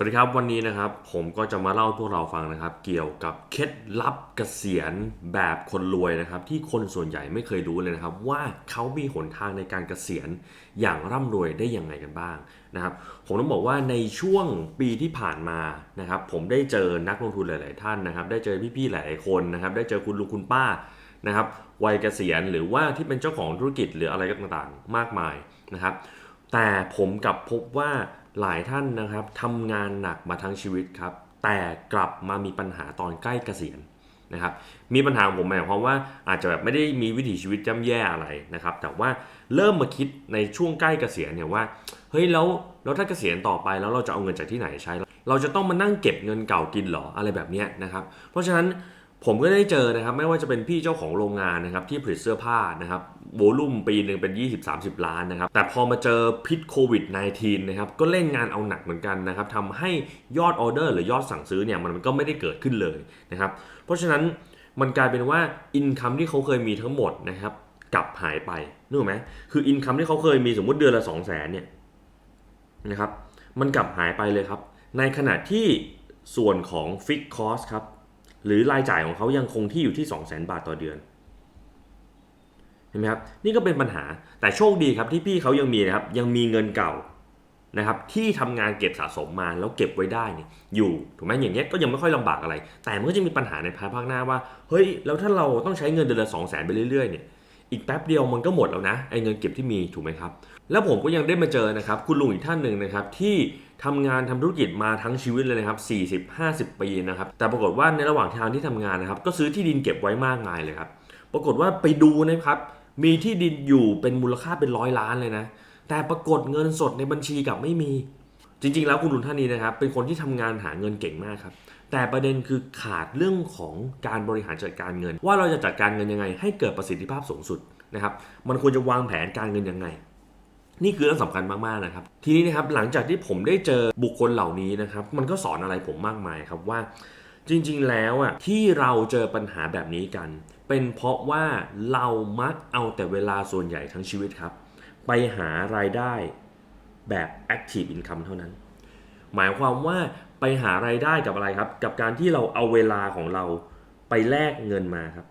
สวัสดีครับวันนี้นะครับผมก็จะมาเล่าพวกเราฟังนะครับ เกี่ยวกับเคล็ดลับเกษียณแบบคนรวยนะครับ ที่คนส่วนใหญ่ไม่เคยรู้เลยนะครับ ว่าเขามีหนทางในการเกษียณอย่างร่ำรวยได้ยังไงกันบ้างนะครับ ผมต้องบอกว่าในช่วงปีที่ผ่านมานะครับ ผมได้เจอนักลงทุนหลาย ๆ ท่านนะครับ ได้เจอพี่ ๆ หลาย ๆ คนนะครับ ได้เจอคุณลุงคุณป้านะครับวัยเกษียณหรือว่าที่เป็นเจ้าของธุรกิจหรืออะไรต่าง ๆ มากมายนะครับ แต่ผมกลับพบว่าหลายท่านนะครับทำงานหนักมาทั้งชีวิตครับ แต่กลับมามีปัญหาตอนใกล้เกษียณนะครับ มีปัญหาผมหมายความว่าอาจจะแบบไม่ได้มีวิถีชีวิตย่ำแย่อะไรนะครับ แต่ว่าเริ่มมาคิดในช่วงใกล้เกษียณเนี่ยว่า เฮ้ยแล้วแล้วถ้าเกษียณต่อไปแล้วเราจะเอาเงินจากที่ไหนใช้ เราจะต้องมานั่งเก็บเงินเก่ากินเหรออะไรแบบนี้นะครับ เพราะฉะนั้น ผมก็ได้เจอนะครับไม่ว่าจะเป็นพี่เจ้าของโรงงานนะครับที่ผลิตเสื้อผ้านะครับโวลุ่มปีหนึ่งเป็น 20-30 ล้านนะครับแต่พอมาเจอพิษโควิด -19 นะครับก็เล่นงานเอาหนักเหมือนกันนะครับทำให้ยอดออเดอร์หรือยอดสั่งซื้อเนี่ยมันก็ไม่ได้เกิดขึ้นเลยนะครับเพราะฉะนั้นมันกลายเป็นว่าอินคัมที่เขาเคยมีทั้งหมดนะครับกลับหายไปนึกไหมคืออินคัมที่เขาเคยมีสมมติเดือนละ 2 0 0 0 0 0เนี่ยนะครับมันกลับหายไปเลยครับในขณะที่ส่วนของฟิกคอสครับ หรือรายจ่ายของเขายังคงที่อยู่ที่ 2 0 0 0 0 0 บาทต่อเดือน เห็นไหมครับ นี่ก็เป็นปัญหา แต่โชคดีครับที่พี่เขายังมีนะครับ ยังมีเงินเก่านะครับที่ทำงานเก็บสะสมมาแล้วเก็บไว้ได้เนี่ยอยู่ถูกไหมอย่างเงี้ยก็ยังไม่ค่อยลำบากอะไร แต่มันก็จะมีปัญหาในภายภาคหน้าว่าเฮ้ยแล้วถ้าเราต้องใช้เงินเดือนละสองแสนไปเรื่อยๆเนี่ยอีกแป๊บเดียวมันก็หมดแล้วนะไอ้เงินเก็บที่มีถูกไหมครับ แล้วผมก็ยังได้มาเจอนะครับคุณลุงอีกท่านหนึ่งนะครับที่ ทำงานทำธุรกิจมาทั้งชีวิตเลยนะครับ 40-50 ปีนะครับ แต่ปรากฏว่าในระหว่างทางที่ทำงานนะครับ ก็ซื้อที่ดินเก็บไว้มากมายเลยครับ ปรากฏว่าไปดูนะครับ มีที่ดินอยู่เป็นมูลค่าเป็นร้อยล้านเลยนะ แต่ปรากฏเงินสดในบัญชีกลับไม่มี จริง ๆ แล้วคุณลุงท่านนี้นะครับ เป็นคนที่ทำงานหาเงินเก่งมากครับ แต่ประเด็นคือขาดเรื่องของการบริหารจัดการเงิน ว่าเราจะจัดการเงินยังไง ให้เกิดประสิทธิภาพสูงสุดนะครับ มันควรจะวางแผนการเงินยังไง นี่คือเรื่องสำคัญมากๆนะครับ ทีนี้นะครับหลังจากที่ผมได้เจอบุคคลเหล่านี้นะครับ มันก็สอนอะไรผมมากมายครับว่า จริงๆ แล้วอะที่เราเจอปัญหาแบบนี้กัน เป็นเพราะว่าเรามักเอาแต่เวลาส่วนใหญ่ทั้งชีวิตครับ ไปหารายได้แบบ active income เท่านั้น หมายความว่าไปหารายได้กับอะไรครับ กับการที่เราเอาเวลาของเราไปแลกเงินมาครับ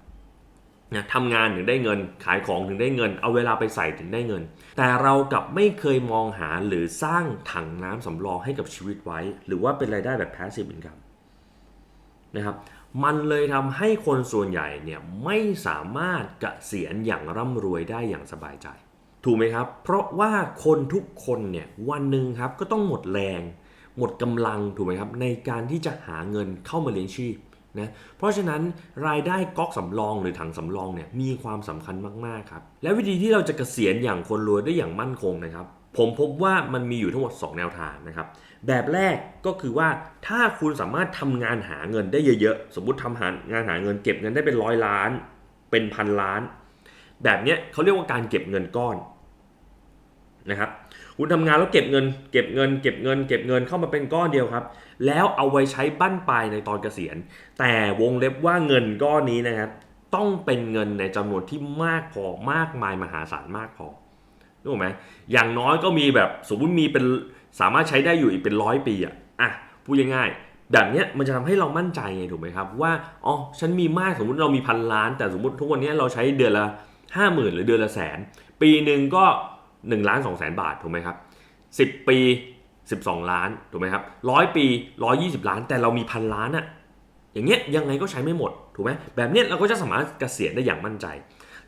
นะทำงานถึงได้เงินขายของถึงได้เงิน เอาเวลาไปใส่ถึงได้เงิน แต่เรากลับไม่เคยมองหาหรือสร้างถังน้ำสำรองให้กับชีวิตไว้ หรือว่าเป็นรายได้แบบ passive income นะครับมันเลยทำให้คนส่วนใหญ่เนี่ยไม่สามารถเกษียณอย่างร่ำรวยได้อย่างสบายใจ ถูกไหมครับ เพราะว่าคนทุกคนเนี่ยวันหนึ่งครับก็ต้องหมดแรง หมดกำลังถูกไหมครับในการที่จะหาเงินเข้ามาเลี้ยงชีพ นะเพราะฉะนั้นรายได้ก๊อกสำรองหรือถังสำรองเนี่ยมีความสำคัญมากๆครับและวิธีที่เราจะเกษียณอย่างคนรวยได้อย่างมั่นคงนะครับผมพบว่ามันมีอยู่ทั้งหมด 2 แนวทางนะครับ แบบแรกก็คือว่าถ้าคุณสามารถทำงานหาเงินได้เยอะๆ สมมติทำหางานหาเงินเก็บเงินได้เป็นร้อยล้าน เป็นพันล้าน แบบเนี้ยเขาเรียกว่าการเก็บเงินก้อนนะครับ คุณทำงานแล้วเก็บเงิน เก็บเงิน เก็บเงิน เก็บเงินเข้ามาเป็นก้อนเดียวครับ แล้วเอาไว้ใช้บั้นปลายในตอนเกษียณ แต่วงเล็บว่าเงินก้อนนี้นะครับต้องเป็นเงินในจำนวนที่มากพอมากมายมหาศาลมากพอรู้ไหมอย่างน้อยก็มีแบบสมมติมีเป็นสามารถใช้ได้อยู่อีกเป็นร้อยปีอะอะพูดง่ายๆแบบเนี้ยมันจะทำให้เรามั่นใจไงถูกไหมครับ ว่าอ๋อฉันมีมากสมมติเรามีพันล้าน แต่สมมติทุกวันนี้เราใช้เดือนละห้าหมื่นหรือเดือนละแสน ปีหนึ่งก็ 1ล้าน2แสนบาทถูกไหมครับ 10 ปี 12 ล้านถูกไหมครับร้อยปี 120 ล้าน แต่เรามีพันล้านอะอย่างเงี้ยยังไงก็ใช้ไม่หมดถูกไหมแบบเนี้ยเราก็จะสามารถเกษียณได้อย่างมั่นใจ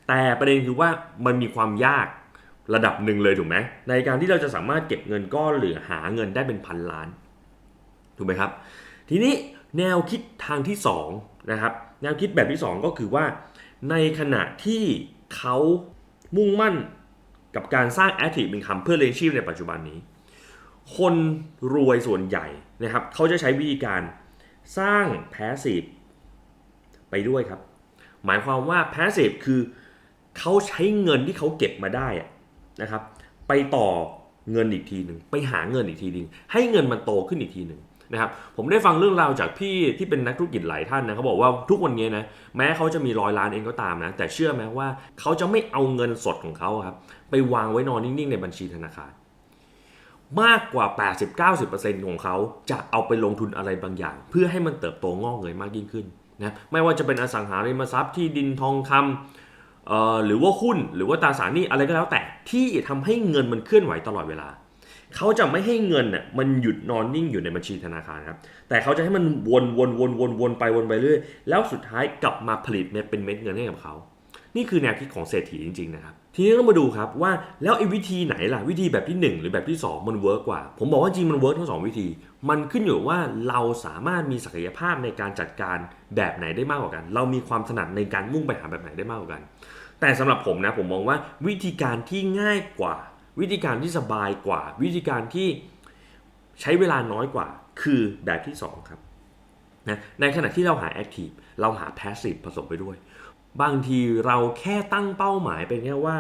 แต่ประเด็นคือว่ามันมีความยากระดับหนึ่งเลยถูกไหมในการที่เราจะสามารถเก็บเงินก้อนหรือหาเงินได้เป็นพันล้านถูกไหมครับ ทีนี้แนวคิดทางที่2นะครับแนวคิดแบบที่ 2 ก็คือว่า ในขณะที่เขามุ่งมั่น กับการสร้าง active income เพื่อเลี้ยงชีพในปัจจุบันนี้ คนรวยส่วนใหญ่นะครับเขาจะใช้วิธีการสร้าง passive ไปด้วยครับ หมายความว่า passive คือเขาใช้เงินที่เขาเก็บมาได้นะครับ ไปต่อเงินอีกทีหนึ่งไปหาเงินอีกทีหนึ่งให้เงินมันโตขึ้นอีกทีหนึ่งนะครับผมได้ฟังเรื่องราวจากพี่ที่เป็นนักธุรกิจหลายท่านนะเขาบอกว่าทุกวันนี้นะแม้เขาจะมีร้อยล้านเองก็ตามนะแต่เชื่อไหมว่าเขาจะไม่เอาเงินสดของเขาครับ ไปวางไว้นอนนิ่งๆ ในบัญชีธนาคาร มากกว่า 80-90%ของเขาจะเอาไปลงทุนอะไรบางอย่าง เพื่อให้มันเติบโตงอกเงยมากยิ่งขึ้นนะไม่ว่าจะเป็นอสังหาริมทรัพย์ที่ดินทองคำหรือว่าหุ้นหรือว่าตราสารหนี้อะไรก็แล้วแต่ที่ทำให้เงินมันเคลื่อนไหวตลอดเวลาเขาจะไม่ให้เงินน่ะมันหยุดนอนนิ่งอยู่ในบัญชีธนาคารครับ แต่เขาจะให้มันวนวนวนวนวนไปวนไปเรื่อย แล้วสุดท้ายกลับมาผลิตเนี่ยเป็นเม็ดเงินให้กับเขา นี่คือแนวคิดของเศรษฐีจริงๆนะครับทีนี้ต้องมาดูครับว่าแล้วไอ้วิธีไหนล่ะวิธีแบบที่ 1 หรือแบบที่ 2 มันเวิร์กกว่า ผมบอกว่าจริงมันเวิร์กทั้งสองวิธี มันขึ้นอยู่ว่าเราสามารถมีศักยภาพในการจัดการแบบไหนได้มากกว่ากัน เรามีความถนัดในการมุ่งไปหาแบบไหนได้มากกว่ากัน แต่สำหรับผมนะผมมองว่าวิธีการที่ง่ายกว่า วิธีการที่สบายกว่า วิธีการที่ใช้เวลาน้อยกว่า คือแบบที่สองครับนะในขณะที่เราหา Active เราหา Passive ผสมไปด้วย บางทีเราแค่ตั้งเป้าหมายเป็นแค่ว่า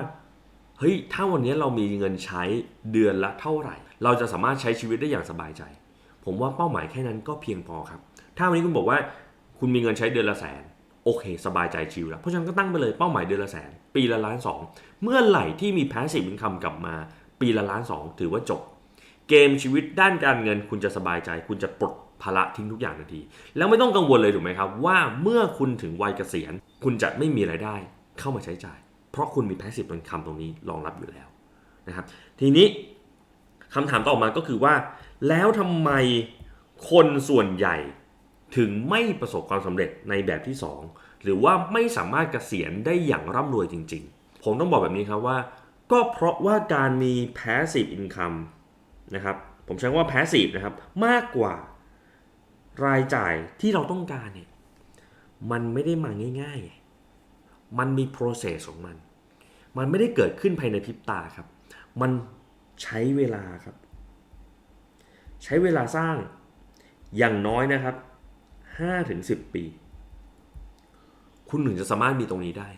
เฮ้ยถ้าวันนี้เรามีเงินใช้เดือนละเท่าไหร่ เราจะสามารถใช้ชีวิตได้อย่างสบายใจ ผมว่าเป้าหมายแค่นั้นก็เพียงพอครับ ถ้าวันนี้คุณบอกว่าคุณมีเงินใช้เดือนละแสนโอเค สบายใจชิลแล้วเพราะฉะนั้นก็ตั้งไปเลยเป้าหมายเดือนละแสน ปีละล้านสองเมื่อไหร่ที่มี passive income กลับมา ปีละล้านสองถือว่าจบ เกมชีวิตด้านการเงินคุณจะสบายใจ คุณจะปลด ภาระทิ้งทุกอย่างทันที แล้วไม่ต้องกังวลเลยถูกไหมครับ ว่าเมื่อคุณถึงวัยเกษียณ คุณจะไม่มีไรายได้เข้ามาใช้จ่าย เพราะคุณมี passive income ตรงนี้รองรับอยู่แล้วนะครับ ทีนี้คำถามต่อมาก็คือว่า แล้วทำไมคนส่วนใหญ่ถึงไม่ประสบความสำเร็จในแบบที่ 2 หรือว่าไม่สามารถเกษียณได้อย่างร่ำรวยจริง ๆ ผมต้องบอกแบบนี้ครับว่า ก็เพราะว่าการมี passive income นะครับผมใช้คำว่า passive นะครับมากกว่า รายจ่ายที่เราต้องการเนี่ยมันไม่ได้มาง่ายๆ มันมี process ของมัน มันไม่ได้เกิดขึ้นภายในพริบตาครับ มันใช้เวลาครับ ใช้เวลาสร้างอย่างน้อยนะครับ5-10 ปี คุณถึงจะสามารถมีตรงนี้ได้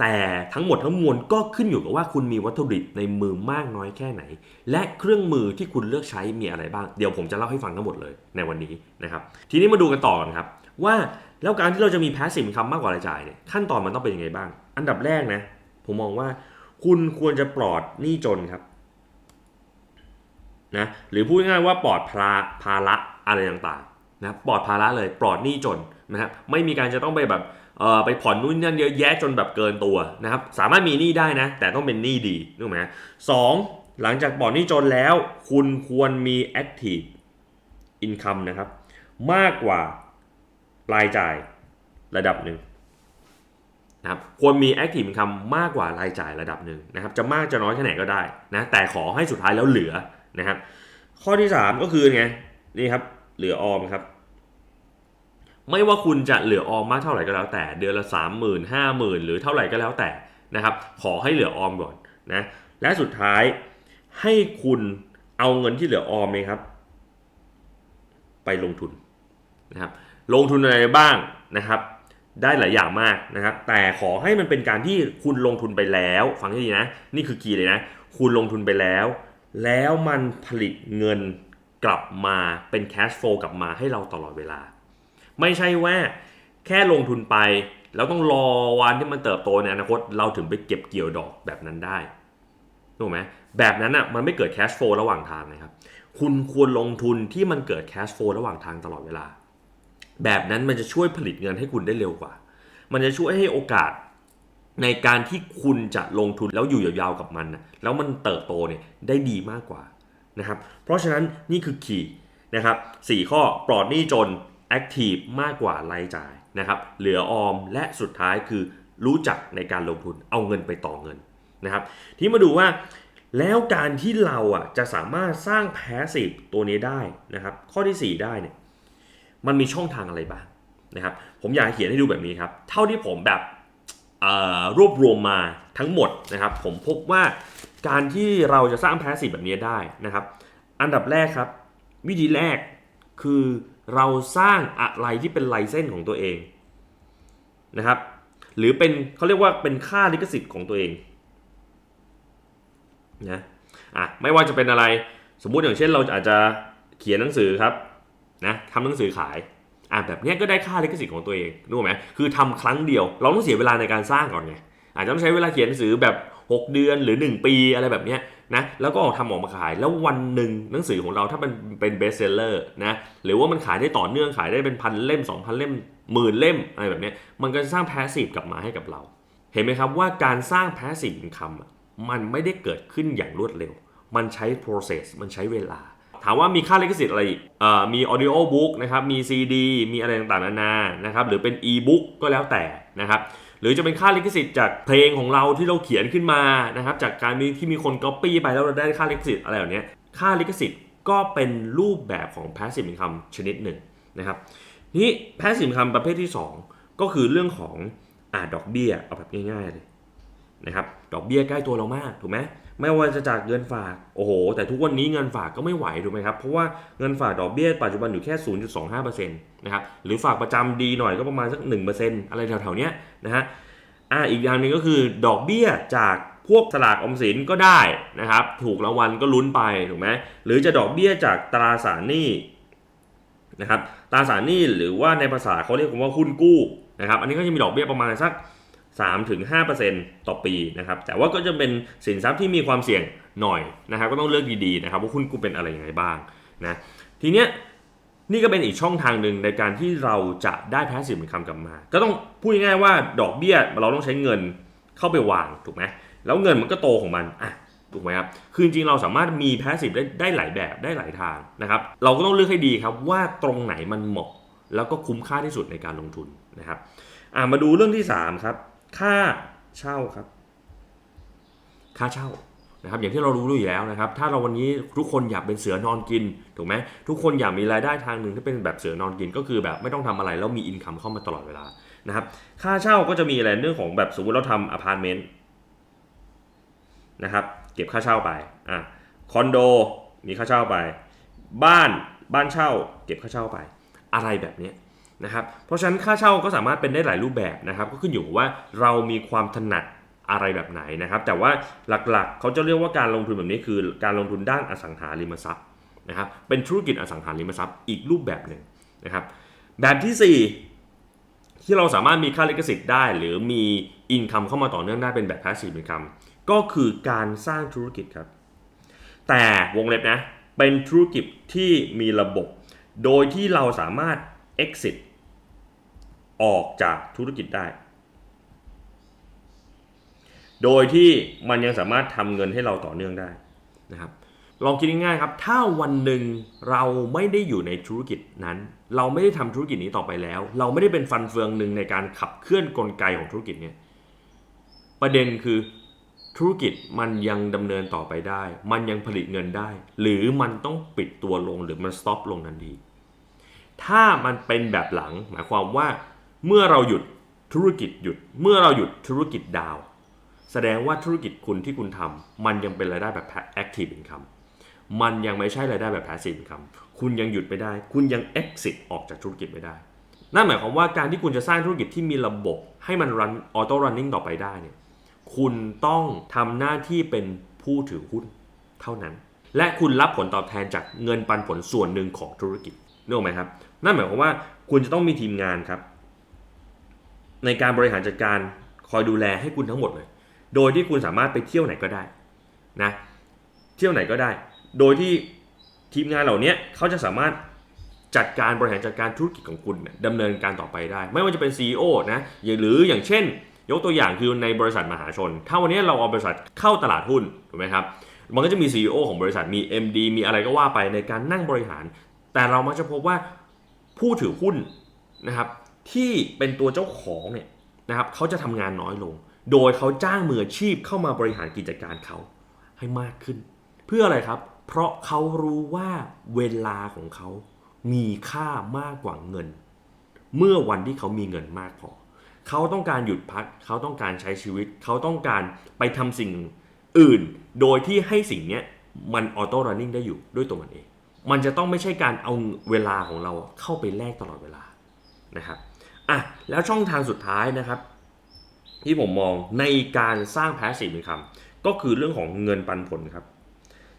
แต่ทั้งหมดทั้งมวลก็ขึ้นอยู่กับว่าคุณมีวัตถุดิบในมือมากน้อยแค่ไหน และเครื่องมือที่คุณเลือกใช้มีอะไรบ้าง เดี๋ยวผมจะเล่าให้ฟังทั้งหมดเลยในวันนี้นะครับ ทีนี้มาดูกันต่อกันครับว่าแล้วการที่เราจะมี passive income มากกว่ารายจ่ายเนี่ยขั้นตอนมันต้องเป็นยังไงบ้าง อันดับแรกนะ ผมมองว่าคุณควรจะปลอดหนี้จนครับนะหรือพูดง่ายๆว่าปลอดภาภาระอะไรต่างๆนะปลอดภาระเลยปลอดหนี้จนนะครับไม่มีการจะต้องไปแบบ เอ่อไปผ่อนนู่นนั่นเยอะแยะจนแบบเกินตัวนะครับสามารถมีหนี้ได้นะ แต่ต้องเป็นหนี้ดีนึกไหมสองหลังจากปลอดหนี้จนแล้ว คุณควรมี active income นะครับ มากกว่ารายจ่ายระดับหนึ่งนะครับควรมี active income มากกว่ารายจ่ายระดับหนึ่งนะครับ จะมากจะน้อยแค่ไหนก็ได้นะแต่ขอให้สุดท้ายแล้วเหลือนะครับข้อที่ 3 ก็คือไงนี่ครับเหลือออมครับ ไม่ว่าคุณจะเหลือออมมากเท่าไหร่ก็แล้วแต่ เดือนละ 3 0 0 0 0 5 0,000 หรือเท่าไหร่ก็แล้วแต่นะครับ ขอให้เหลือออมก่อนนะและสุดท้ายให้คุณเอาเงินที่เหลือออมเนี่ยครับ ไปลงทุนนะครับลงทุนอะไรบ้างนะครับ ได้หลายอย่างมากนะครับ แต่ขอให้มันเป็นการที่คุณลงทุนไปแล้ว ฟังให้ดีนะ นี่คือคีย์เลยนะ คุณลงทุนไปแล้ว แล้วมันผลิตเงินกลับมาเป็นแคชโฟลกลับมาให้เราตลอดเวลา ไม่ใช่ว่าแค่ลงทุนไปแล้วต้องรอวันที่มันเติบโตในอนาคตเราถึงไปเก็บเกี่ยวดอกแบบนั้นได้ถูกไหมแบบนั้นอะมันไม่เกิดแคชโฟลระหว่างทางนะครับ คุณควรลงทุนที่มันเกิดแคชโฟลระหว่างทางตลอดเวลา แบบนั้นมันจะช่วยผลิตเงินให้คุณได้เร็วกว่า มันจะช่วยให้โอกาสในการที่คุณจะลงทุนแล้วอยู่ยาวๆกับมันนะแล้วมันเติบโตเนี่ยได้ดีมากกว่านะครับ เพราะฉะนั้นนี่คือคีย์นะครับสี่ข้อปลอดหนี้จน Active มากกว่ารายจ่ายนะครับ เหลือออมและสุดท้ายคือรู้จักในการลงทุนเอาเงินไปต่อเงินนะครับ ทีนี้มาดูว่าแล้วการที่เราอะจะสามารถสร้าง Passive ตัวนี้ได้นะครับ ข้อที่ 4 ได้เนี่ยมันมีช่องทางอะไรบ้างนะครับ ผมอยากเขียนให้ดูแบบนี้ครับ เท่าที่ผมแบบรวบรวมมาทั้งหมดนะครับ ผมพบว่าการที่เราจะสร้างแพสซีฟแบบนี้ได้นะครับ อันดับแรกครับ วิธีแรกคือ เราสร้างอะไรที่เป็นไลเส้นของตัวเองนะครับ หรือเป็นเขาเรียกว่าเป็นค่าลิขสิทธิ์ของตัวเองนะอะไม่ว่าจะเป็นอะไรสมมุติอย่างเช่นเราอาจจะเขียนหนังสือครับนะทำหนังสือขายอ่าแบบนี้ก็ได้ค่าลิขสิทธิ์ของตัวเองรู้ไหมคือทำครั้งเดียว เราต้องเสียเวลาในการสร้างก่อนไงอาจจะต้องใช้เวลาเขียนหนังสือแบบ 6 เดือนหรือ 1 ปีอะไรแบบเนี้ย นะแล้วก็ออกทำออกมาขายแล้ววันหนึ่งหนังสือของเราถ้ามันเป็นเบสเซลเลอร์นะหรือว่ามันขายได้ต่อเนื่องขายได้เป็นพันเล่ม 2,000 เล่มหมื่นเล่มอะไรแบบนี้มันก็จะสร้างแพสซีฟกลับมาให้กับเรา เห็นไหมครับว่าการสร้างแพสซีฟอินคัมมันไม่ได้เกิดขึ้นอย่างรวดเร็ว มันใช้ process มันใช้เวลาถามว่ามีค่าลิขสิทธิ์อะไรอีกเอ่อมี audio book นะครับ มี CD มีอะไรต่างๆนานา นะครับ หรือเป็น e-book ก็แล้วแต่นะครับ หรือจะเป็นค่าลิขสิทธิ์จากเพลงของเราที่เราเขียนขึ้นมานะครับจากการที่มีคนก๊อปปี้ไปแล้วเราได้ค่าลิขสิทธิ์อะไรแบบนี้ค่าลิขสิทธิ์ก็เป็นรูปแบบของ passive income ชนิดหนึ่งนะครับนี่ passive income ประเภทที่ 2 ก็คือเรื่องของอ่าดอกเบี้ยเอาแบบง่ายๆเลยนะครับดอกเบี้ยใกล้ตัวเรามากถูกไหม ไม่ว่าจะจากเงินฝากโอ้โห แต่ทุกวันนี้เงินฝากก็ไม่ไหวถูกไหมครับ เพราะว่าเงินฝากดอกเบี้ยปัจจุบันอยู่แค่ 0.25%นะครับหรือฝากประจำดีหน่อยก็ประมาณสัก 1%อะไรแถวๆเนี้ยนะฮะอ่าอีกอย่างหนึ่งก็คือดอกเบี้ยจากพวกสลากออมสินก็ได้นะครับ ถูกรางวัลก็ลุ้นไปถูกไหมหรือจะดอกเบี้ยจากตราสารหนี้นะครับตราสารหนี้หรือว่าในภาษาเขาเรียกว่าหุ้นกู้นะครับ อันนี้ก็จะมีดอกเบี้ยประมาณสัก 3-5%ต่อปีนะครับแต่ว่าก็จะเป็นสินทรัพย์ที่มีความเสี่ยงหน่อยนะครับก็ต้องเลือกดีๆนะครับว่าหุ้นกู้เป็นอะไรยังไงบ้างนะทีเนี้ยนี่ก็เป็นอีกช่องทางหนึ่งในการที่เราจะได้แพสซีฟอินคัมกลับมา ก็ต้องพูดง่ายๆว่าดอกเบี้ยเราต้องใช้เงินเข้าไปวางถูกไหมแล้วเงินมันก็โตของมันอะถูกไหมครับคือจริงเราสามารถมีแพสซีฟได้ได้หลายแบบได้หลายทางนะครับเราก็ต้องเลือกให้ดีครับว่าตรงไหนมันเหมาะ แล้วก็คุ้มค่าที่สุดในการลงทุนนะครับอะมาดูเรื่องที่สามครับ ค่าเช่าครับ ค่าเช่านะครับ อย่างที่เรารู้อยู่แล้วนะครับ ถ้าเราวันนี้ทุกคนอยากเป็นเสือนอนกินถูกไหมทุกคนอยากมีรายได้ทางหนึ่งที่เป็นแบบเสือนอนกิน ก็คือแบบไม่ต้องทำอะไรแล้วมีอินคัมเข้ามาตลอดเวลานะครับ ค่าเช่าก็จะมีอะไรเรื่องของแบบสมมติเราทำอพาร์ตเมนต์นะครับ เก็บค่าเช่าไปอะคอนโดมีค่าเช่าไป บ้านบ้านเช่า เก็บค่าเช่าไป อะไรแบบนี้ นะครับเพราะฉะนั้นค่าเช่าก็สามารถเป็นได้หลายรูปแบบนะครับก็ขึ้นอยู่ว่าเรามีความถนัดอะไรแบบไหนนะครับ แต่ว่าหลักๆ เขาจะเรียกว่าการลงทุนแบบนี้คือการลงทุนด้านอสังหาริมทรัพย์นะครับเป็นธุรกิจอสังหาริมทรัพย์อีกรูปแบบหนึ่งนะครับแบบที่ 4 ที่เราสามารถมีค่าลิขสิทธิ์ได้ หรือมีอินคัมเข้ามาต่อเนื่องได้เป็นแบบ passive income ก็คือการสร้างธุรกิจครับ แต่วงเล็บนะเป็นธุรกิจที่มีระบบ โดยที่เราสามารถ exit ออกจากธุรกิจได้ โดยที่มันยังสามารถทำเงินให้เราต่อเนื่องได้นะครับ ลองคิดง่ายๆครับ ถ้าวันหนึ่งเราไม่ได้อยู่ในธุรกิจนั้น เราไม่ได้ทำธุรกิจนี้ต่อไปแล้ว เราไม่ได้เป็นฟันเฟืองหนึ่งในการขับเคลื่อนกลไกของธุรกิจเนี่ยประเด็นคือธุรกิจมันยังดำเนินต่อไปได้ มันยังผลิตเงินได้ หรือมันต้องปิดตัวลงหรือมันสต็อปลงทันที ถ้ามันเป็นแบบหลัง หมายความว่า เมื่อเราหยุดธุรกิจหยุด เมื่อเราหยุดธุรกิจดาว แสดงว่าธุรกิจคุณที่คุณทำมันยังเป็นรายได้แบบ active income มันยังไม่ใช่รายได้แบบ passive income คุณยังหยุดไม่ได้ คุณยัง exit ออกจากธุรกิจไม่ได้ นั่นหมายความว่าการที่คุณจะสร้างธุรกิจที่มีระบบให้มัน run auto running ต่อไปได้เนี่ยคุณต้องทำหน้าที่เป็นผู้ถือหุ้นเท่านั้น และคุณรับผลตอบแทนจากเงินปันผลส่วนหนึ่งของธุรกิจนึกออกไหมครับ นั่นหมายความว่าคุณจะต้องมีทีมงานครับ ในการบริหารจัดการคอยดูแลให้คุณทั้งหมดเลย โดยที่คุณสามารถไปเที่ยวไหนก็ได้นะ เที่ยวไหนก็ได้ โดยที่ทีมงานเหล่านี้เขาจะสามารถจัดการบริหารจัดการธุรกิจของคุณเนี่ยดำเนินการต่อไปได้ ไม่ว่าจะเป็น CEO นะหรืออย่างเช่น ยกตัวอย่างคือในบริษัทมหาชน ถ้าวันนี้เราเอาบริษัทเข้าตลาดหุ้นถูกไหมครับมันก็จะมี CEO ของบริษัทมี MD มีอะไรก็ว่าไปในการนั่งบริหาร แต่เรามักจะพบว่าผู้ถือหุ้นนะครับ ที่เป็นตัวเจ้าของเนี่ยนะครับเขาจะทำงานน้อยลง โดยเขาจ้างมืออาชีพเข้ามาบริหารกิจการเขาให้มากขึ้น เพื่ออะไรครับ เพราะเขารู้ว่าเวลาของเขามีค่ามากกว่าเงิน เมื่อวันที่เขามีเงินมากพอเขาต้องการหยุดพัก เขาต้องการใช้ชีวิต เขาต้องการไปทำสิ่งอื่น โดยที่ให้สิ่งเนี้ยมันออโต้รันนิ่งได้อยู่ด้วยตัวมันเอง มันจะต้องไม่ใช่การเอาเวลาของเราเข้าไปแลกตลอดเวลานะครับ อะแล้วช่องทางสุดท้ายนะครับ ที่ผมมองในการสร้าง passive income ก็คือเรื่องของเงินปันผลครับ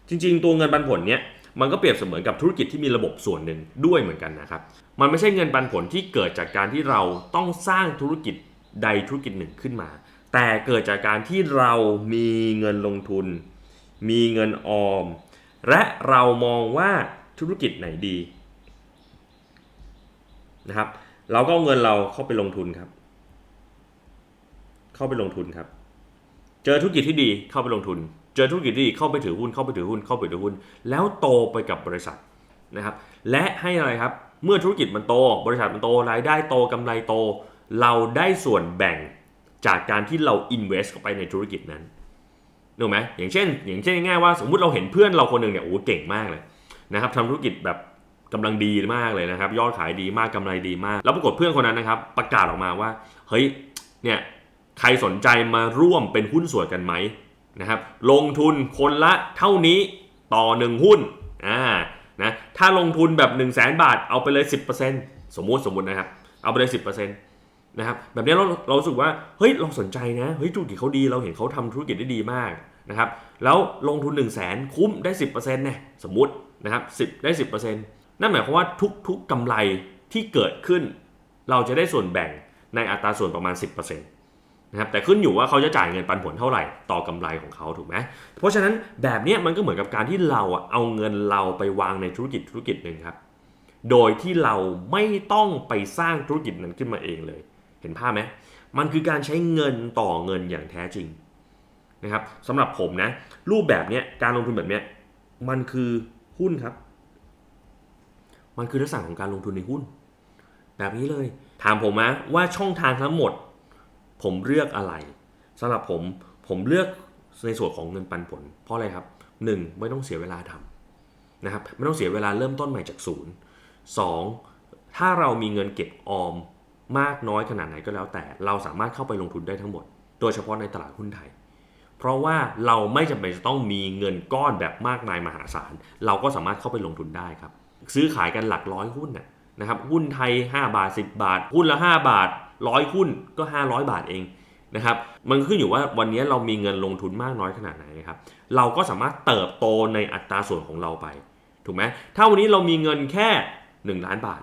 จริงๆ ตัวเงินปันผลเนี้ยมันก็เปรียบเสมือนกับธุรกิจที่มีระบบส่วนหนึ่งด้วยเหมือนกันนะครับ มันไม่ใช่เงินปันผลที่เกิดจากการที่เราต้องสร้างธุรกิจใดธุรกิจหนึ่งขึ้นมา แต่เกิดจากการที่เรามีเงินลงทุน มีเงินออม และเรามองว่าธุรกิจไหนดีนะครับ เราก็เอาเงินเราเข้าไปลงทุนครับ เข้าไปลงทุนครับ เจอธุรกิจที่ดีเข้าไปลงทุน เจอธุรกิจที่ดีเข้าไปถือหุ้นเข้าไปถือหุ้นเข้าไปถือหุ้น แล้วโตไปกับบริษัทนะครับ และให้อะไรครับ เมื่อธุรกิจมันโต บริษัทมันโตรายได้โตกำไรโต เราได้ส่วนแบ่งจากการที่เรา invest เข้าไปในธุรกิจนั้นนึกไหมอย่างเช่น อย่างเช่นง่ายๆว่าสมมุติเราเห็นเพื่อนเราคนหนึ่งเนี่ยโอ้เก่งมากเลยนะครับทำธุรกิจแบบ กำลังดีมากเลยนะครับ ยอดขายดีมากกำไรดีมาก แล้วปรากฏเพื่อนคนนั้นนะครับประกาศออกมาว่า เฮ้ย เนี่ยใครสนใจมาร่วมเป็นหุ้นส่วนกันไหมนะครับ ลงทุนคนละเท่านี้ต่อหนึ่งหุ้น อ่า นะ ถ้าลงทุนแบบ1 0 0 0 0แบาท เอาไปเลย 10%สมมุติสมมุตินะครับ เอาไปเลย 10%นะครับ แบบนี้เราเราสึกว่า เฮ้ย เราสนใจนะ เฮ้ย ธุรกิจเขาดี เราเห็นเขาทำธุรกิจได้ดีมากนะครับ แล้วลงทุน 1 0 0 0 0แสนคุ้มได้ 10%เนี่ย สมมุตินะครับ10 ได้ 10% นั่นหมายความว่าทุกๆกำไรที่เกิดขึ้น เราจะได้ส่วนแบ่งในอัตราส่วนประมาณ 10%นะครับแต่ขึ้นอยู่ว่าเขาจะจ่ายเงินปันผลเท่าไหร่ต่อกำไรของเขาถูกไหมเพราะฉะนั้นแบบนี้มันก็เหมือนกับการที่เราเอาเงินเราไปวางในธุรกิจธุรกิจหนึ่งครับ โดยที่เราไม่ต้องไปสร้างธุรกิจนั้นขึ้นมาเองเลย เห็นภาพไหมมันคือการใช้เงินต่อเงินอย่างแท้จริงนะครับสำหรับผมนะรูปแบบนี้การลงทุนแบบนี้มันคือหุ้นครับ มันคือลักษณะของการลงทุนในหุ้น แบบนี้เลย ถามผมนะว่าช่องทางทั้งหมด ผมเลือกอะไรสำหรับผมผมเลือกในส่วนของเงินปันผล เพราะอะไรครับ 1. ไม่ต้องเสียเวลาทำนะครับไม่ต้องเสียเวลาเริ่มต้นใหม่จากศูนย์ 2. ถ้าเรามีเงินเก็บออมมากน้อยขนาดไหนก็แล้วแต่ เราสามารถเข้าไปลงทุนได้ทั้งหมด โดยเฉพาะในตลาดหุ้นไทย เพราะว่าเราไม่จำเป็นจะต้องมีเงินก้อนแบบมากมายมหาศาล เราก็สามารถเข้าไปลงทุนได้ครับ ซื้อขายกันหลักร้อยหุ้นนะครับหุ้นไทย 5 บาท 10 บาท หุ้นละ 5 บาทร้อยหุ้นก็ 500 บาทเองนะครับมันขึ้นอยู่ว่าวันนี้เรามีเงินลงทุนมากน้อยขนาดไหนครับเราก็สามารถเติบโตในอัตราส่วนของเราไปถูกไหมถ้าวันนี้เรามีเงินแค่ 1 ล้านบาท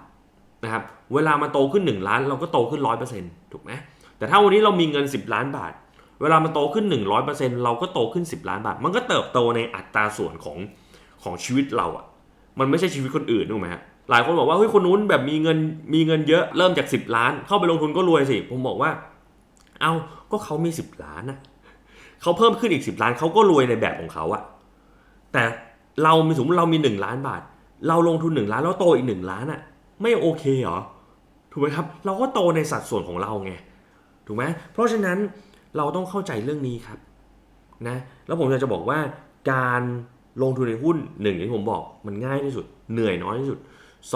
นะครับเวลามันโตขึ้น 1 ล้านเราก็โตขึ้น 100%ถูกไหมแต่ถ้าวันนี้เรามีเงิน 10 ล้านบาท เวลามันโตขึ้น 100%เราก็โตขึ้น 10 ล้านบาท มันก็เติบโตในอัตราส่วนของของชีวิตเราอะ มันไม่ใช่ชีวิตคนอื่นถูกไหมฮะหลายคนบอกว่าเฮ้ยคนนู้นแบบมีเงินมีเงินเยอะเริ่มจาก 10 ล้าน เข้าไปลงทุนก็รวยสิ ผมบอกว่า เอาก็เขามี 10 ล้านนะเขาเพิ่มขึ้นอีก 10 ล้านเขาก็รวยในแบบของเขาอะแต่เรามีสมมติเรามี 1 ล้านบาท เราลงทุน 1 ล้านแล้วโตอีก 1 ล้านอะไม่โอเคเหรอถูกไหมครับ เราก็โตในสัดส่วนของเราไงถูกไหมเพราะฉะนั้นเราต้องเข้าใจเรื่องนี้ครับนะแล้วผมอยากจะบอกว่าการ ลงทุนในหุ้นหนึ่งที่ผมบอกมันง่ายที่สุด เหนื่อยน้อยที่สุด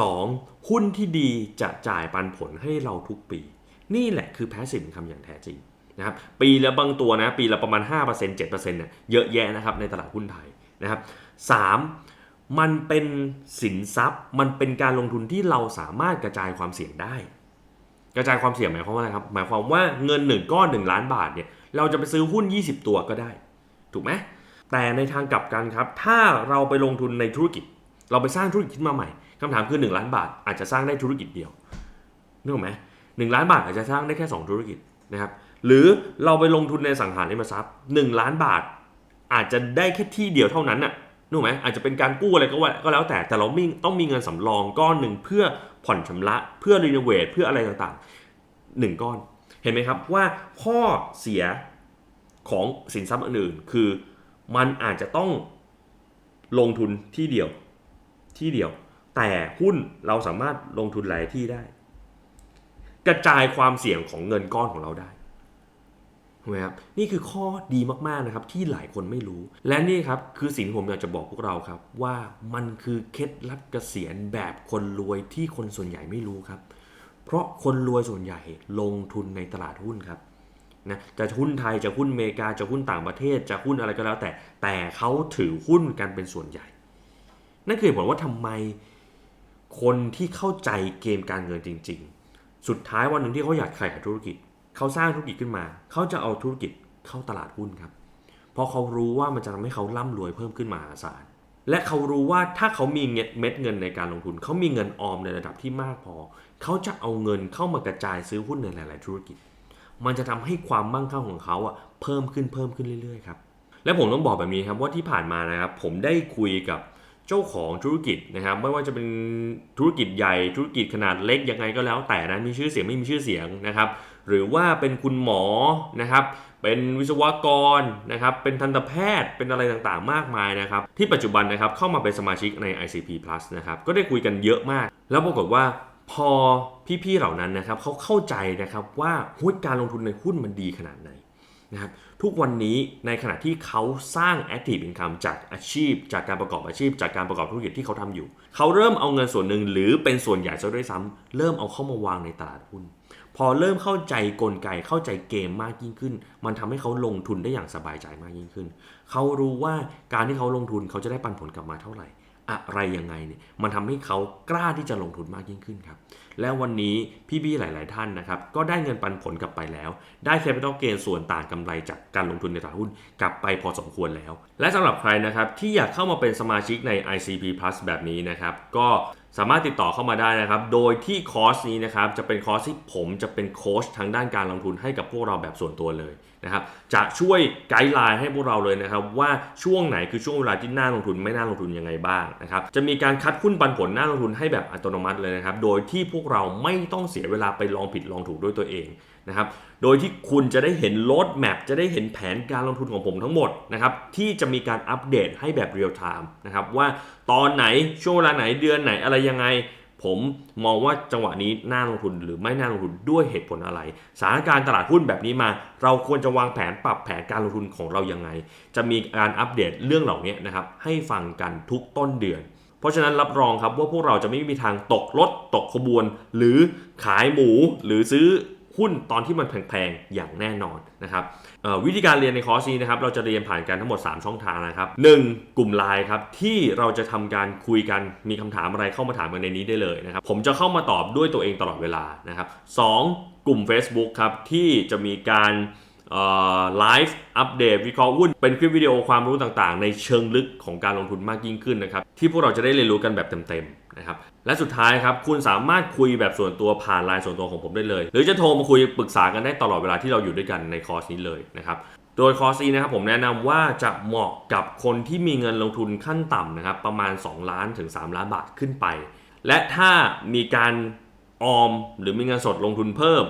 2. หุ้นที่ดีจะจ่ายปันผลให้เราทุกปี นี่แหละคือ passive income อย่างแท้จริงนะครับปีละบางตัวนะปีละประมาณ 5% 7%เนี่ยเยอะแยะนะครับในตลาดหุ้นไทยนะครับ 3. มันเป็นสินทรัพย์ มันเป็นการลงทุนที่เราสามารถกระจายความเสี่ยงได้ กระจายความเสี่ยงหมายความว่าอะไรครับ หมายความว่าเงิน1ก้อน1ล้านบาทเนี่ยเราจะไปซื้อหุ้น 20 ตัวก็ได้ ถูกไหม แต่ในทางกลับกันครับ ถ้าเราไปลงทุนในธุรกิจ เราไปสร้างธุรกิจขึ้นมาใหม่คำถามคือ 1 ล้านบาทอาจจะสร้างได้ธุรกิจเดียวนึกออกไหมหนึ่งล้านบาทอาจจะสร้างได้แค่ 2 ธุรกิจนะครับ หรือเราไปลงทุนในสังหาริมทรัพย์ 1 ล้านบาท อาจจะได้แค่ที่เดียวเท่านั้นน่ะนึกออกไหมอาจจะเป็นการกู้อะไรก็ว่าก็แล้วแต่แต่เรามีต้องมีเงินสำรองก้อนหนึ่งเพื่อผ่อนชำระ เพื่อรีโนเวทเพื่ออะไรต่างๆหนึ่งก้อน เห็นไหมครับว่าข้อเสียของสินทรัพย์อื่นๆคือ มันอาจจะต้องลงทุนที่เดียวที่เดียว แต่หุ้นเราสามารถลงทุนหลายที่ได้ กระจายความเสี่ยงของเงินก้อนของเราได้ถูกไหมครับนี่คือข้อดีมากๆนะครับที่หลายคนไม่รู้ และนี่ครับคือสิ่งที่ผมอยากจะบอกพวกเราครับ ว่ามันคือเคล็ดลับเกษียณแบบคนรวยที่คนส่วนใหญ่ไม่รู้ครับ เพราะคนรวยส่วนใหญ่ลงทุนในตลาดหุ้นครับ นะจะหุ้นไทยจะหุ้นอเมริกาจะหุ้นต่างประเทศจะหุ้นอะไรก็แล้วแต่ แต่เขาถือหุ้นกันเป็นส่วนใหญ่ นั่นคือเหตุผลว่าทำไมคนที่เข้าใจเกมการเงินจริง ๆ สุดท้ายวันหนึ่งที่เขาอยากขายธุรกิจ เขาสร้างธุรกิจขึ้นมา เขาจะเอาธุรกิจเข้าตลาดหุ้นครับ เพราะเขารู้ว่ามันจะทำให้เขาร่ำรวยเพิ่มขึ้นมหาศาลและเขารู้ว่าถ้าเขามีเม็ดเงินในการลงทุน เขามีเงินออมในระดับที่มากพอ เขาจะเอาเงินเข้ามากระจายซื้อหุ้นในหลาย ๆ ธุรกิจ มันจะทำให้ความมั่งคั่งของเขาอะเพิ่มขึ้นเพิ่มขึ้นเรื่อยๆครับและผมต้องบอกแบบนี้ครับว่าที่ผ่านมานะครับผมได้คุยกับเจ้าของธุรกิจนะครับ ไม่ว่าจะเป็นธุรกิจใหญ่ธุรกิจขนาดเล็กยังไงก็แล้วแต่นะมีชื่อเสียงไม่มีชื่อเสียงนะครับ หรือว่าเป็นคุณหมอนะครับ เป็นวิศวกรนะครับ เป็นทันตแพทย์เป็นอะไรต่างๆ มากมายนะครับ ที่ปัจจุบันนะครับเข้ามาเป็นสมาชิกใน ICP Plus นะครับก็ได้คุยกันเยอะมาก แล้วปรากฏว่า พอพี่ๆเหล่านั้นนะครับเขาเข้าใจนะครับว่าหุ้นการลงทุนในหุ้นมันดีขนาดไหนนะครับทุกวันนี้ในขณะที่เขาสร้าง Active Income จากอาชีพ จากการประกอบอาชีพ จากการประกอบธุรกิจที่เขาทำอยู่ เขาเริ่มเอาเงินส่วนหนึ่งหรือเป็นส่วนใหญ่ซะด้วยซ้ำเริ่มเอาเข้ามาวางในตลาดหุ้น พอเริ่มเข้าใจกลไกเข้าใจเกมมากยิ่งขึ้น มันทำให้เขาลงทุนได้อย่างสบายใจมากยิ่งขึ้น เขารู้ว่าการที่เขาลงทุนเขาจะได้ปันผลกลับมาเท่าไหร่ อะไรยังไงเนี่ยมันทำให้เขากล้าที่จะลงทุนมากยิ่งขึ้นครับ แล้ววันนี้พี่ๆหลาย ๆ ท่านนะครับ ก็ได้เงินปันผลกลับไปแล้ว ได้ Capital Gain ส่วนต่างกำไรจากการลงทุนในตลาดหุ้นกลับไปพอสมควรแล้ว และสำหรับใครนะครับที่อยากเข้ามาเป็นสมาชิกใน ICP Plus แบบนี้นะครับ ก็สามารถติดต่อเข้ามาได้นะครับ โดยที่คอร์สนี้นะครับจะเป็นคอร์สที่ผมจะเป็นโค้ชทางด้านการลงทุนให้กับพวกเราแบบส่วนตัวเลย นะครับจะช่วยไกด์ไลน์ให้พวกเราเลยนะครับว่าช่วงไหนคือช่วงเวลาที่น่าลงทุนไม่น่าลงทุนยังไงบ้างนะครับจะมีการคัดหุ้นปันผลน่าลงทุนให้แบบอัตโนมัติเลยนะครับโดยที่พวกเราไม่ต้องเสียเวลาไปลองผิดลองถูกด้วยตัวเองนะครับโดยที่คุณจะได้เห็นโ a ดแมปจะได้เห็นแผนการลงทุนของผมทั้งหมดนะครับที่จะมีการอัปเดตให้แบบเรียลไทม์นะครับว่าตอนไหนช่วงเวลาไหนเดือนไหนอะไรยังไง ผมมองว่าจังหวะนี้น่าลงทุนหรือไม่น่าลงทุนด้วยเหตุผลอะไรสถานการณ์ตลาดหุ้นแบบนี้มา เราควรจะวางแผนปรับแผนการลงทุนของเรายังไง จะมีการอัปเดตเรื่องเหล่านี้นะครับให้ฟังกันทุกต้นเดือน เพราะฉะนั้นรับรองครับว่าพวกเราจะไม่มีทางตกรถตกขบวน หรือขายหมูหรือซื้อ หุ้นตอนที่มันแพงๆ อย่างแน่นอนนะครับวิธีการเรียนในคอร์สนี้นะครับเราจะเรียนผ่านกันทั้งหมด 3 ช่องทางนะครับ 1. กลุ่มไลน์ครับที่เราจะทำการคุยกันมีคำถามอะไรเข้ามาถามกันในนี้ได้เลยนะครับผมจะเข้ามาตอบด้วยตัวเองตลอดเวลานะครับ 2. กลุ่ม Facebook ครับที่จะมีการไลฟ์อัปเดตวิเคราะห์หุ้นเป็นคลิปวิดีโอความรู้ต่างๆ ในเชิงลึกของการลงทุนมากยิ่งขึ้นนะครับที่พวกเราจะได้เรียนรู้กันแบบเต็มๆ นะครับและสุดท้ายครับคุณสามารถคุยแบบส่วนตัวผ่านไลน์ส่วนตัวของผมได้เลย หรือจะโทรมาคุยปรึกษากันได้ตลอดเวลาที่เราอยู่ด้วยกันในคอร์สนี้เลยนะครับโดยคอร์สนี้นะครับผมแนะนำว่าจะเหมาะกับคนที่มีเงินลงทุนขั้นต่ำนะครับประมาณ 2 ล้านถึง 3 ล้านบาทขึ้นไป และถ้ามีการออมหรือมีเงินสดลงทุนเพิ่ม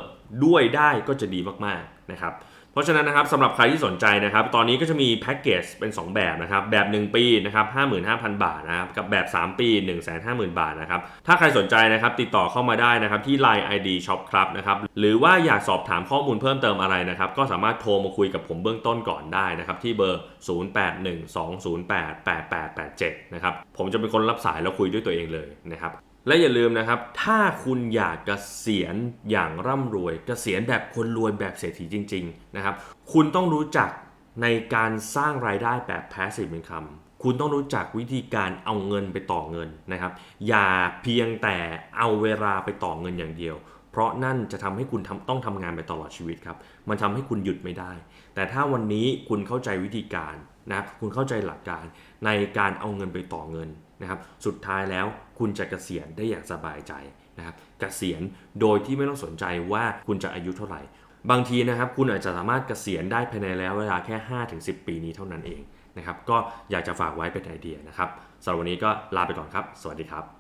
ด้วยได้ก็จะดีมากๆนะครับ ราะฉะนั้นนะครับสำหรับใครที่สนใจนะครับ ตอนนี้ก็จะมีแพ็กเกจเป็น 2 แบบนะครับ แบบ 1 ปีนะครับ55,000 บาทนะครับ กับแบบ 3 ปี 150,000 บาทนะครับ ถ้าใครสนใจนะครับติดต่อเข้ามาได้นะครับที่ Line ID Shop ครับนะครับ หรือว่าอยากสอบถามข้อมูลเพิ่มเติมอะไรนะครับ ก็สามารถโทรมาคุยกับผมเบื้องต้นก่อนได้นะครับ ที่เบอร์ 0812088887 นะครับ ผมจะเป็นคนรับสายแล้วคุยด้วยตัวเองเลยนะครับ และอย่าลืมนะครับ ถ้าคุณอยากเกษียณอย่างร่ำรวย เกษียณแบบคนรวยแบบเศรษฐีจริง ๆ นะครับ คุณต้องรู้จักในการสร้างรายได้แบบ passive income คุณต้องรู้จักวิธีการเอาเงินไปต่อเงินนะครับ อย่าเพียงแต่เอาเวลาไปต่อเงินอย่างเดียว เพราะนั่นจะทำให้คุณต้องทำงานไปตลอดชีวิตครับ มันทำให้คุณหยุดไม่ได้ แต่ถ้าวันนี้คุณเข้าใจวิธีการนะคคุณเข้าใจหลักการในการเอาเงินไปต่อเงิน นะครับสุดท้ายแล้วคุณจะเกษียณได้อย่างสบายใจนะครับเกษียณโดยที่ไม่ต้องสนใจว่าคุณจะอายุเท่าไหร่ บางทีนะครับคุณอาจจะสามารถเกษียณได้ภายในแล้วเวลาแค่ 5-10 ปีนี้เท่านั้นเองนะครับก็อยากจะฝากไว้เป็นไอเดียนะครับสำหรับวันนี้ก็ลาไปก่อนครับ สวัสดีครับ